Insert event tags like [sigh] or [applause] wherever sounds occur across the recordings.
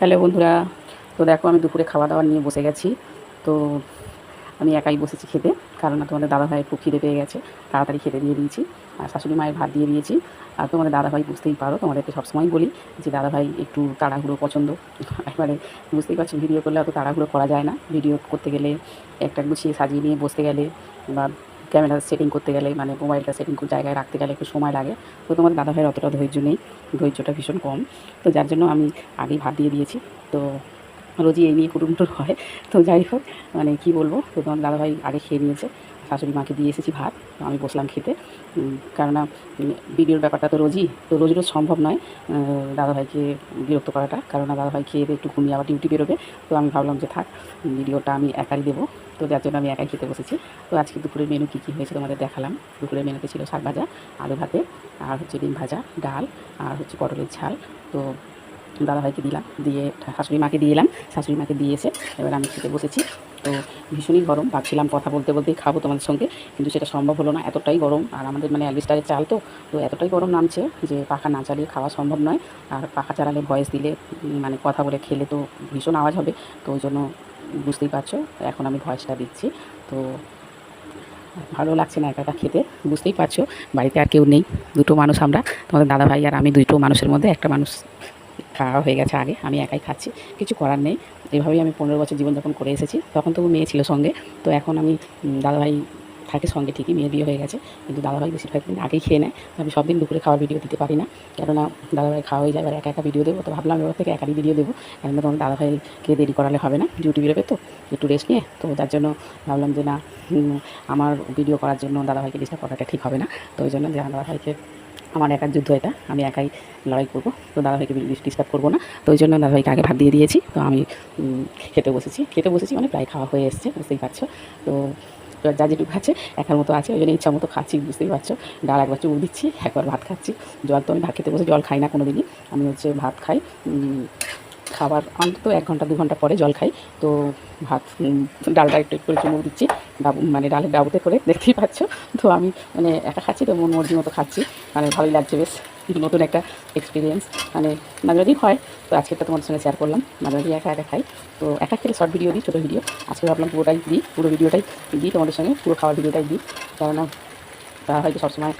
Hello বন্ধুরা, তো দেখো আমি দুপুরে খাওয়া দাওয়া নিয়ে বসে গেছি। তো আমি একাই বসেছি খেতে কারণ তোমাদের দাদাভাই খুব খিদে পেয়ে গেছে, তাড়াতাড়ি খেতে দিয়ে দিয়েছি। আর শাশুড়ি মায়ের ভাত দিয়ে দিয়েছি। আর তোমাদের দাদাভাই বুঝতেই পারো, তোমাদেরকে সবসময় বলি যে দাদাভাই একটু তাড়াহুড়ো পছন্দ। একবারে বুঝতেই পারছ, ভিডিও করলে অত তাড়াহুড়ো করা যায় না। ভিডিও করতে গেলে একটা গুছিয়ে সাজিয়ে নিয়ে বসতে গেলে বা ক্যামেরা সেটিং করতে গেলে মানে মোবাইলটা সেটিং জায়গায় রাখতে গেলে একটু সময় লাগে। তো তোমার দাদাভাইয়ের অতটা ধৈর্য নেই, ধৈর্যটা ভীষণ কম। তো যার জন্য আমি আগেই ভাত দিয়ে দিয়েছি। তো রোজই এই নিয়ে কুটুমটুর হয়। তো যাই হোক মানে কি বলব, তো তোমার দাদাভাই আগে খেয়ে নিয়েছে। শাশুড়ি মাকে দিয়ে এসেছি ভাত আমি বসলাম খেতে। কেননা ভিডিওর ব্যাপারটা তো রোজই, তো রোজ রোজ সম্ভব নয় দাদাভাইকে বিরক্ত করাটা কারণ দাদাভাই খেয়ে একটু ঘুমিয়ে আবার ডিউটি বেরোবে, তো আমি ভাবলাম যে থাক, ভিডিওটা আমি একাই দেবো, তো যার জন্য আমি একাই খেতে বসেছি। তো আজকে দুপুরের মেনু কী কী হয়েছে তোমাদের দেখালাম। দুপুরের মেনুতে ছিল শাক ভাজা, আলু ভাতে, আর হচ্ছে ডিম ভাজা, ডাল, আর হচ্ছে পটলের ঝাল, তো দাদাভাইকে দিলাম, দিয়ে শাশুড়ি মাকে দিয়ে এলাম। শাশুড়ি মাকে দিয়েছে এবার আমি খেতে বসেছি। তো ভীষণই গরম, ভাবছিলাম কথা বলতে বলতেই খাব তোমাদের সঙ্গে, কিন্তু সেটা সম্ভব হলো না, এতটাই গরম। আর আমাদের মানে অ্যালবিস্টারের চাল তো তো এতটাই গরম নামছে যে পাখা না চালিয়ে খাওয়া সম্ভব নয়। আর পাখা চালালে ভয়েস দিলে মানে কথা বলে খেলে তো ভীষণ আওয়াজ হবে, তো ওই জন্য বুঝতেই পারছ, এখন আমি ভয়েসটা দিচ্ছি। তো ভালো লাগছে না একা একা খেতে, বুঝতেই পারছ, বাড়িতে আর কেউ নেই, দুটো মানুষ আমরা, তোমাদের দাদা ভাই আর আমি দুটো মানুষের মধ্যে, একটা মানুষ খাওয়া হয়ে গেছে আগে, আমি একাই খাচ্ছি, কিছু করার নেই। এভাবেই আমি পনেরো বছর জীবনযাপন করে এসেছি। তখন তো মেয়ে ছিল সঙ্গে, তো এখন আমি দাদাভাই থাকে সঙ্গে ঠিকই মেয়ে বিয়ে হয়ে গেছে। কিন্তু দাদাভাই বেশিরভাগ দিন আগেই খেয়ে নেয়। আমি সব দিন দুপুরে খাওয়ার ভিডিও দিতে পারি না। কেননা দাদাভাই খাওয়া হয়ে যায়, এবার একা একা ভিডিও দেবো। তো ভাবলাম এবার থেকে একাই ভিডিও দেবো। কেননা তোমার দাদাভাইকে দেরি করালে হবে না। ডিউটি বেরোবে তো, একটু রেস্ট নিয়ে। তো যার জন্য ভাবলাম যে না আমার ভিডিও করার জন্য দাদাভাইকে ডিস্টার্ব করাটা ঠিক হবে না। তো ওই জন্য যে দাদাভাইকে আমার একার যুদ্ধ এটা, আমি একাই লড়াই করব। তো দাদাভাইকে ডিস্টার্ব করব না। তো ওই জন্য দাদাভাইকে আগে ভাত দিয়ে দিয়েছি। তো আমি খেতে বসেছি। খেতে বসেছি মানে প্রায় খাওয়া হয়ে এসছে, বুঝতেই পারছ। তো যা যেটুকু আছে, একার মতো আছে, ওই জন্য ইচ্ছা মতো খাচ্ছি, বুঝতেই পারছ। ডাল একবার চুল দিচ্ছি, একবার ভাত খাচ্ছি। জল তো আমি ভাত খেতে বসে জল খাই না কোনো দিনই আমি হচ্ছে ভাত খাই খাবার অন্তত এক ঘণ্টা, দু ঘণ্টা পরে জল খাই। তো ভাত ডালটা একটু একটু চুমুক দিচ্ছি। ডাবু মানে ডালের ডাবুতে করে, দেখতেই পাচ্ছ। তো আমি মানে একা খাচ্ছি, তো মন মর্জি মতো খাচ্ছি। মানে ভালোই লাগছে বেশ। নতুন একটা এক্সপিরিয়েন্স মানে মাঝে মাঝেই হয়, তো আজকেরটা তোমাদের সঙ্গে শেয়ার করলাম। মাঝে মাঝে একা একা খাই। তো একা খেলে শর্ট ভিডিও দিই, ছোটো ভিডিও আজকে ভাবলাম পুরোটাই দিই, পুরো ভিডিওটাই দিই তোমাদের সঙ্গে, পুরো খাওয়ার ভিডিওটাই দিই। কেননা, তারা হয়তো সবসময়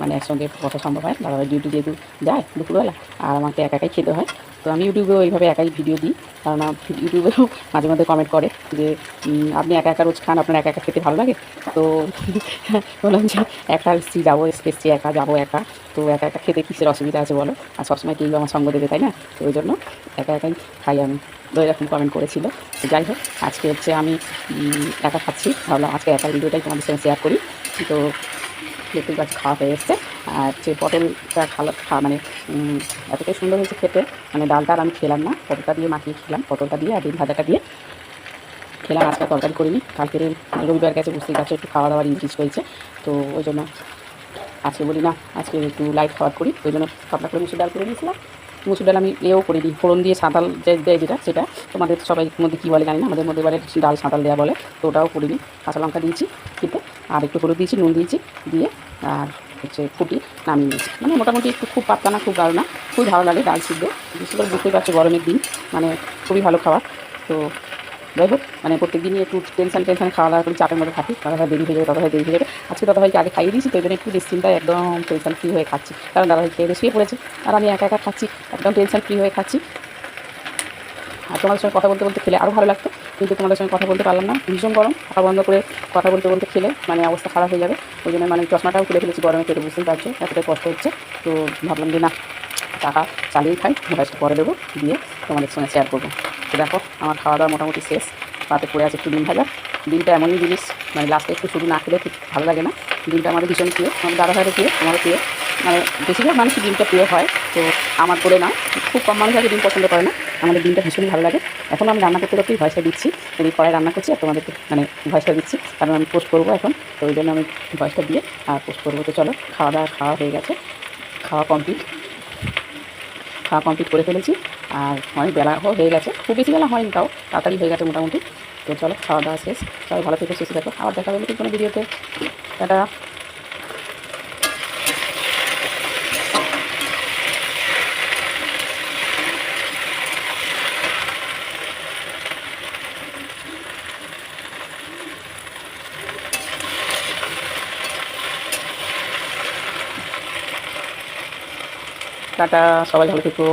মানে একসঙ্গে কথা সম্ভব হয় দাদাভাই ডিউটি যেহেতু যায় দুপুরবেলা, আর আমাকে একা একাই খেতে হয়। তো আমি ইউটিউবেও এইভাবে একাই ভিডিও দিই কারণ ইউটিউবেও [laughs] মাঝে মাঝে কমেন্ট করে যে আপনি একা একা রোজ খান, আপনার একা একা খেতে ভালো লাগে? তো [laughs] বললাম যে, একা এসছি যাব এসছি একা যাব একা। তো একা একা খেতে কিসের অসুবিধা আছে বলো? আর সবসময় কেউ আমার সঙ্গ দেবে, তাই না? তো ওই জন্য একা একাই খাই আমি। তো এরকম কমেন্ট করেছিল। যাই হোক, আজকে হচ্ছে আমি একা খাচ্ছি। ভাবলাম আজকে একা ভিডিওটাই তোমাদের সঙ্গে শেয়ার করি। তো দেখতে পাচ্ছি খাওয়া হয়ে এসছে। আর যে পটলটা খাওয়া খা মানে এতটাই সুন্দর হয়েছে খেতে মানে ডালটা আর আমি খেলাম না, পটলটা দিয়ে মাখিয়ে খেলাম, পটলটা দিয়ে আর ডিম ভাজাটা দিয়ে। খেলাম, আজকে তরকারি করিনি, কালকের রবিবার গেছে বুঝতেই পারছ একটু খাওয়া দাওয়ার ইনক্রিজ হয়েছে তো ওই জন্য আজকে বলি না, আজকে একটু লাইট খাবার করি, ওই জন্য পাতলা করে মুসুর ডাল করে নিয়েছিলাম। মুসুর ডাল আমি এও করে দিই ফোড়ন দিয়ে সাঁতাল যে দেয় যেটা, সেটা, তোমাদের সবাই মধ্যে কী বলে জানি না, আমাদের মধ্যে এবারে ডাল সাঁতাল দেওয়া বলে, তো ওটাও করিনি, কাঁচা লঙ্কা দিয়েছি খেতে আর একটু হলুদ দিয়েছি, নুন দিয়েছি, দিয়ে আর হচ্ছে ফুটি নামিয়ে নিয়েছি। মানে মোটামুটি একটু খুব পাতলা না, খুব গাঢ় না, খুবই ভালো লাগে ডাল সিদ্ধ। বিশেষ করে বুঝতেই পারছ গরমের দিন মানে খুবই ভালো খাবার। তো যাই হোক মানে প্রত্যেক দিনই একটু টেনশন টেনশন খাওয়া দাওয়া করে, চাপের মধ্যে থাকি দাদা ভাই দেরি হয়ে যাবে দাদা ভাই দেরি হয়ে যাবে। আজকে দাদা ভাইকে আগে খাইয়ে দিয়েছি, তো জন্য একটু নিশ্চিন্তায় একদম টেনশন ফ্রি হয়ে খাচ্ছি। কারণ দাদা ভাই খেয়ে শুয়ে পড়েছে, আর আমি একা একা খাচ্ছি, একদম টেনশন ফ্রি হয়ে খাচ্ছি। আর তোমাদের সঙ্গে কথা বলতে বলতে খেলে আরও ভালো লাগতো। কিন্তু তোমাদের সঙ্গে কথা বলতে পারলাম না, ভীষণ গরম। কথা বন্ধ করে কথা বলতে বলতে খেলে মানে অবস্থা খারাপ হয়ে যাবে। ওই জন্য মানে চশমাটাও খুলে ফেলেছি, গরমে পেটে বুঝতেই পারছ, এতটাই কষ্ট হচ্ছে। তো ভাবলাম যে না, টাকা চালিয়ে খাই, মোবাইলটা পরে দেবো, দিয়ে তোমাদের সঙ্গে শেয়ার করব। তো দেখো, আমার খাওয়া দাওয়া মোটামুটি শেষ। পাতে পড়ে আছে একটু ডিম ভাজা। ডিমটা এমনই জিনিস মানে লাস্টে একটু শুধু না খেলে ঠিক ভালো লাগে না। ডিমটা আমাদের ভীষণ প্রিয়। আমাদের দাদা ভাইয়ের প্রিয়, আমারও প্রিয়। মানে বেশিরভাগ মানুষই ডিমটা প্রিয় হয়, তো আমার করে না। খুব কম মানুষ আছে ডিম পছন্দ করে না। আমাদের ডিমটা ভীষণই ভালো লাগে। এখন আমি রান্না করতে করতেই ভয়েসটা দিচ্ছি। যদি পরে রান্না করছি আর তোমাদেরকে মানে ভয়েসটা দিচ্ছি। কারণ আমি পোস্ট করব এখন, তো ওই জন্য আমি ভয়েসটা দিয়ে আর পোস্ট করব। তো চলো, খাওয়া দাওয়া খাওয়া হয়ে গেছে। খাওয়া কমপ্লিট খাওয়া কমপ্লিট করে ফেলেছি। আর অনেক বেলা হয়ে গেছে। খুব বেশি বেলা হয়নি তাও, তাড়াতাড়ি হয়ে গেছে মোটামুটি। তো চলো, খাওয়া দাওয়া শেষ। সবাই ভালো থেকে, সুস্থ দেখো আবার দেখা ঠিক কোনো ভিডিওতে। টাটা। টাটা সবাই ভালো থেকো।